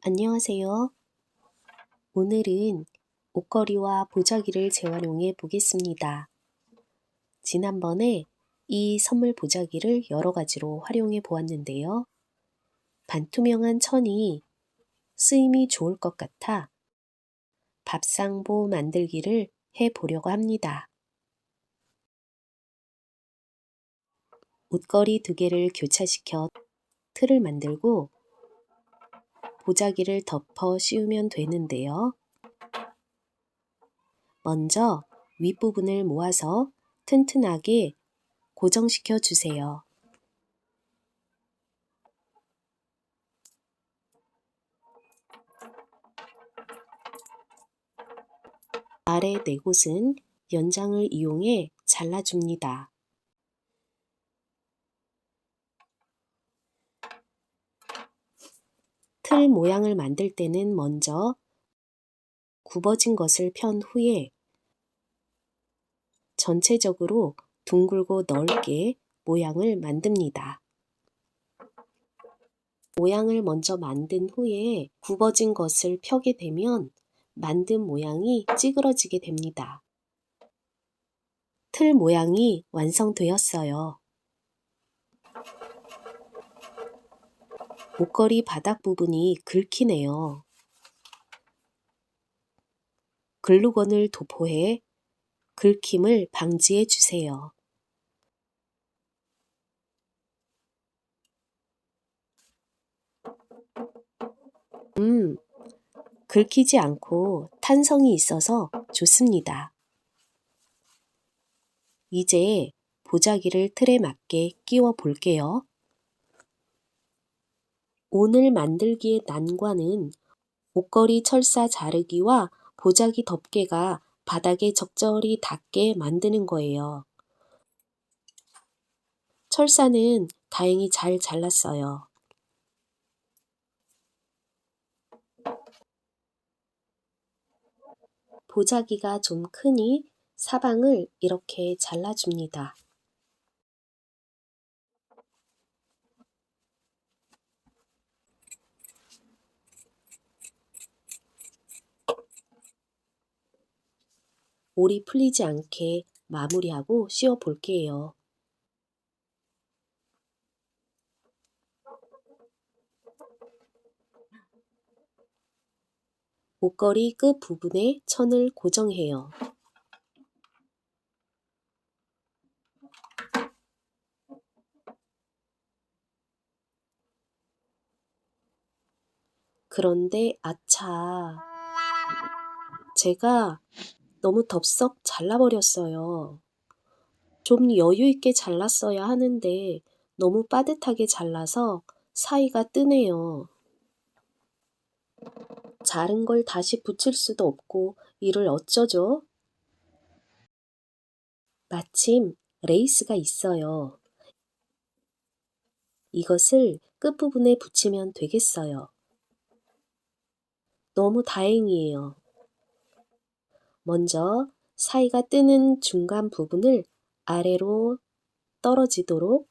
안녕하세요. 오늘은 옷걸이와 보자기를 재활용해 보겠습니다. 지난번에 이 선물 보자기를 여러 가지로 활용해 보았는데요. 반투명한 천이 쓰임이 좋을 것 같아 밥상보 만들기를 해 보려고 합니다. 옷걸이 두 개를 교차시켜 틀을 만들고 보자기를 덮어 씌우면 되는데요. 먼저 윗부분을 모아서 튼튼하게 고정시켜 주세요. 아래 네 곳은 연장을 이용해 잘라줍니다. 틀 모양을 만들 때는 먼저 굽어진 것을 편 후에 전체적으로 둥글고 넓게 모양을 만듭니다. 모양을 먼저 만든 후에 굽어진 것을 펴게 되면 만든 모양이 찌그러지게 됩니다. 틀 모양이 완성되었어요. 목걸이 바닥 부분이 긁히네요. 글루건을 도포해 긁힘을 방지해 주세요. 음, 긁히지 않고 탄성이 있어서 좋습니다. 이제 보자기를 틀에 맞게 끼워 볼게요. 오늘 만들기의 난관은 옷걸이 철사 자르기와 보자기 덮개가 바닥에 적절히 닿게 만드는 거예요. 철사는 다행히 잘 잘랐어요. 보자기가 좀 크니 사방을 이렇게 잘라줍니다. 올이 풀리지 않게 마무리하고 씌워 볼게요. 옷걸이 끝 부분에 천을 고정해요. 그런데 아차. 제가 너무 덥석 잘라버렸어요. 좀 여유 있게 잘랐어야 하는데 너무 빠듯하게 잘라서 사이가 뜨네요. 자른 걸 다시 붙일 수도 없고 이를 어쩌죠? 마침 레이스가 있어요. 이것을 끝부분에 붙이면 되겠어요. 너무 다행이에요. 먼저 사이가 뜨는 중간 부분을 아래로 떨어지도록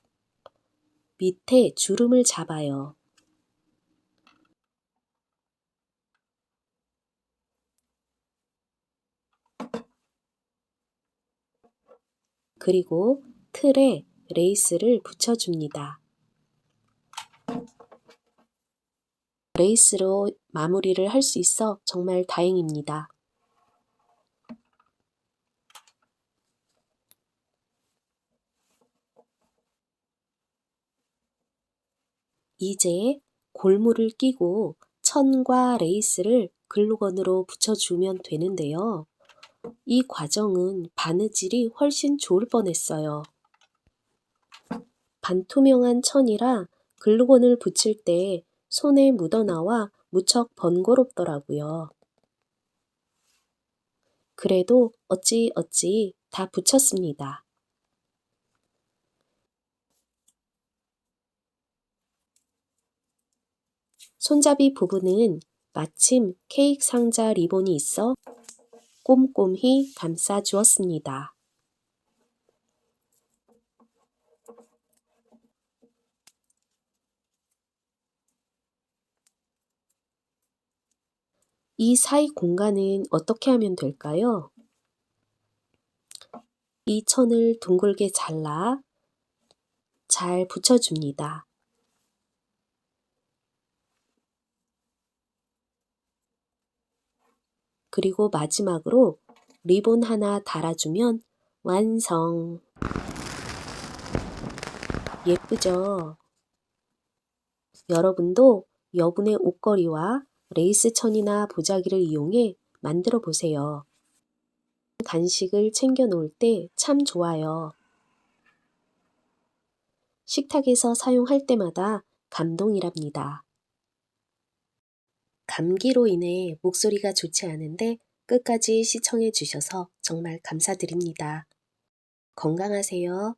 밑에 주름을 잡아요. 그리고 틀에 레이스를 붙여줍니다. 레이스로 마무리를 할 수 있어 정말 다행입니다. 이제 골무를 끼고 천과 레이스를 글루건으로 붙여주면 되는데요. 이 과정은 바느질이 훨씬 좋을 뻔했어요. 반투명한 천이라 글루건을 붙일 때 손에 묻어나와 무척 번거롭더라고요. 그래도 어찌 어찌 다 붙였습니다. 손잡이 부분은 마침 케이크 상자 리본이 있어 꼼꼼히 감싸 주었습니다. 이 사이 공간은 어떻게 하면 될까요? 이 천을 둥글게 잘라 잘 붙여줍니다. 그리고 마지막으로 리본 하나 달아주면 완성. 예쁘죠? 여러분도 여분의 옷걸이와 레이스 천이나 보자기를 이용해 만들어 보세요. 간식을 챙겨 놓을 때 참 좋아요. 식탁에서 사용할 때마다 감동이랍니다. 감기로 인해 목소리가 좋지 않은데 끝까지 시청해 주셔서 정말 감사드립니다. 건강하세요.